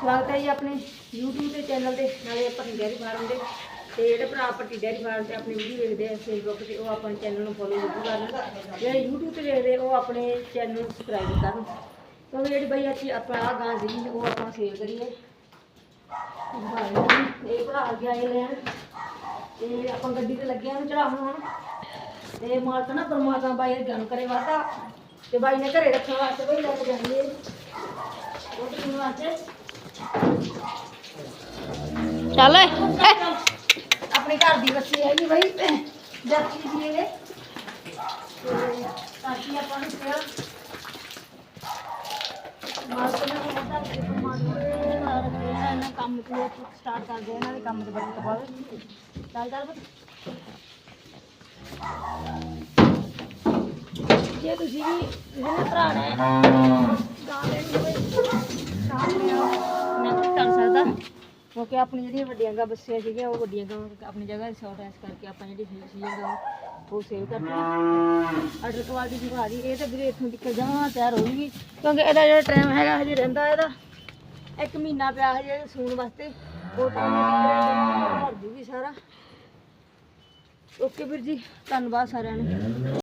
ਸਵਾਗਤ ਹੈ ਜੀ ਆਪਣੇ YouTube ਦੇ ਚੈਨਲ ਦੇ ਨਾਲੇ ਭੱਟੀ ਡੈਰੀ ਫਾਰਮ ਦੇ। ਤੇ ਜਿਹੜੇ ਭਰਾ ਭੱਟੀ ਡੈਰੀ ਫਾਰਮ ਤੇ ਆਪਣੀ ਵੀਡੀਓ ਵੇਖਦੇ ਆ ਫੇਸਬੁੱਕ ਤੇ, ਉਹ ਆਪਣੇ ਚੈਨਲ ਨੂੰ ਫੋਲੋ ਜ਼ਰੂਰ ਕਰਨ। ਜਿਹੜੇ YouTube ਤੇ ਵੇਖਦੇ, ਉਹ ਆਪਣੇ ਚੈਨਲ ਨੂੰ ਸਬਸਕ੍ਰਾਈਬ ਕਰਨ। ਕਿਉਂਕਿ ਜਿਹੜੀ ਬਈ ਅਸੀਂ ਆਪਣਾ ਆਹ ਗਾਂ ਸੀ ਉਹ ਆਪਾਂ ਸ਼ੇਅਰ ਕਰੀਏ। ਇਹ ਭਰਾ ਅੱਗੇ ਆਏ ਲੈਣ ਤੇ ਆਪਾਂ ਗੱਡੀ ਤੇ ਲੱਗੇ ਆ ਚੜਾਉਣ ਹੁਣ। ਤੇ ਮਾਲਕ ਨਾ ਪਰਮਾਤਮਾ ਬਾਈ ਅਰਗਨ ਕਰੇ ਵਾਦਾ ਤੇ ਬਾਈ ਨੇ ਘਰੇ ਰੱਖਣ ਵਾਸਤੇ ਬਈ ਲੈ ਕੇ ਜਾਂਦੇ ਉਹ ਤੇ ਵਾਸਤੇ। ਚੱਲ ਆਪਣੇ ਘਰ ਦੀ ਬੱਚੀ ਹੈ ਜੀ ਬਈ ਜੱਤੀ ਜੀ ਇਹ ਤੇ ਤਾਕੀ ਆਪਾਂ ਨੂੰ ਕਿਹਾ ਮਾਲਕ ਨੇ ਕਹਿੰਦਾ ਕਿ ਪਰਮਾਤਮਾ ਦੇ ਨਾਲ ਇਹਨਾਂ ਕੰਮ ਤੇ ਸਟਾਰਟ ਕਰਦੇ ਆ, ਇਹਨਾਂ ਦੇ ਕੰਮ ਤੇ ਬੜੀ ਪਾਵੇ ਚੱਲ ਚੱਲ ਪੁੱਤ। ਜੇ ਤੁਸੀਂ ਵੀ ਇਹਦੇ ਭਰਾ ਨੇ ਕਿਉਂਕਿ ਆਪਣੀ ਜਿਹੜੀਆਂ ਵੱਡੀਆਂ ਗਾਂ ਬੱਸੀਆਂ ਸੀਗੀਆਂ, ਉਹ ਵੱਡੀਆਂ ਗਾਂ ਆਪਣੀ ਜਗ੍ਹਾ ਸ਼ਾਰਟ ਐਸ ਕਰਕੇ ਆਪਾਂ ਜਿਹੜੀ ਫੀਸ ਸੀ ਉਹ ਸੇਵ ਕਰਤੀ ਆਰਡਰ ਕੁਆਲਿਟੀ ਦੀ ਭਾਰੀ ਇਹ ਤਾਂ ਵੀਰੇ ਇੱਥੋਂ ਤੱਕ ਜਾਵਾਂ ਤਿਆਰ ਹੋਊਗੀ। ਕਿਉਂਕਿ ਇਹਦਾ ਜਿਹੜਾ ਟਾਈਮ ਹੈਗਾ, ਹਜੇ ਰਹਿੰਦਾ ਇਹਦਾ। ਇੱਕ ਮਹੀਨਾ ਪਿਆ ਹਜੇ ਸੂਣ ਵਾਸਤੇ। ਉਹ ਟਾਈਮ ਭਰ ਜੂਗੀ ਸਾਰਾ। ਓਕੇ ਵੀਰ ਜੀ, ਧੰਨਵਾਦ ਸਾਰਿਆਂ ਨੂੰ।